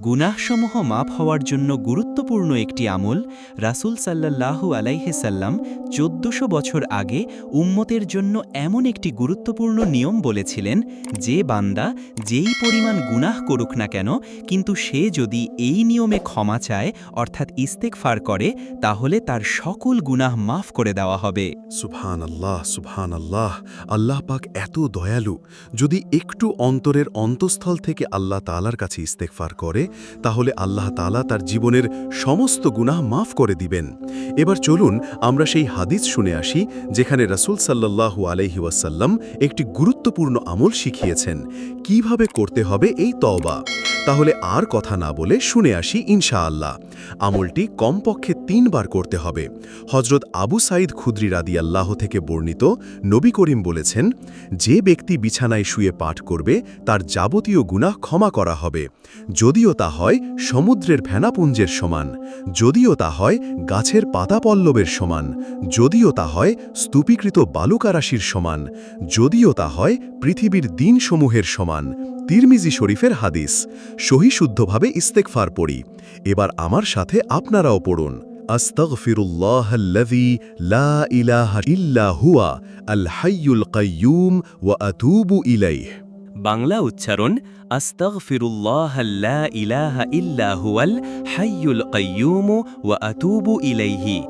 গুনাহসমূহ মাফ হওয়ার জন্য গুরুত্বপূর্ণ একটি আমল রাসূল সাল্লাল্লাহু আলাইহেসাল্লাম চোদ্দশো বছর আগে উম্মতের জন্য এমন একটি গুরুত্বপূর্ণ নিয়ম বলেছিলেন, যে বান্দা যেই পরিমাণ গুনাহ করুক না কেন, কিন্তু সে যদি এই নিয়মে ক্ষমা চায়, অর্থাৎ ইস্তেকফার করে, তাহলে তার সকল গুনাহ মাফ করে দেওয়া হবে। সুবহান আল্লাহ সুবহান আল্লাহ আল্লাহ পাক এত দয়ালু, যদি একটু অন্তরের অন্তঃস্থল থেকে আল্লাহ তালার কাছে ইস্তেকফার করে তাহলে আল্লাহ তালা তার জীবনের সমস্ত গুনাহ মাফ করে দিবেন। এবার চলুন আমরা সেই হাদিস শুনে আসি, যেখানে রাসুল সাল্লাল্লাহু আলহি ওয়াসাল্লাম একটি গুরুত্বপূর্ণ আমল শিখিয়েছেন। কীভাবে করতে হবে এই তওবা? তাহলে আর কথা না বলে শুনে আসি ইনশাআল্লাহ। আমলটি কমপক্ষে তিনবার করতে হবে। হজরত আবু সাইদ খুদ্রি রাদিয়াল্লাহ থেকে বর্ণিত নবী করিম বলেছেন, যে ব্যক্তি বিছানায় শুয়ে পাঠ করবে, তার যাবতীয় গুনাহ ক্ষমা করা হবে। যদিও তা হয় সমুদ্রের ফেনাপুঞ্জের সমান, যদিও তা হয় গাছের পাতাপল্লবের সমান, যদিও তা হয় স্তূপীকৃত বালুকারাশির সমান, যদিও তা হয় পৃথিবীর দিনসমূহের সমান। তিরমিজি শরীফের হাদিস। সহিশুদ্ধভাবে ইস্তেকফার পড়ি। এবার আমার সাথে আপনারাও পড়ুন। লা ইলাহা ইল্লা হুয়া আল হাইয়ুল কাইয়্যুম ওয়া আতুবু ইলাইহ। বাংলা উচ্চারণ, আস্তাগফিরুল্লাহ লা ইলাহা ইল্লা হুয়াল হাইয়ুল কাইয়্যুম ওয়া আতুবু ইলাইহি।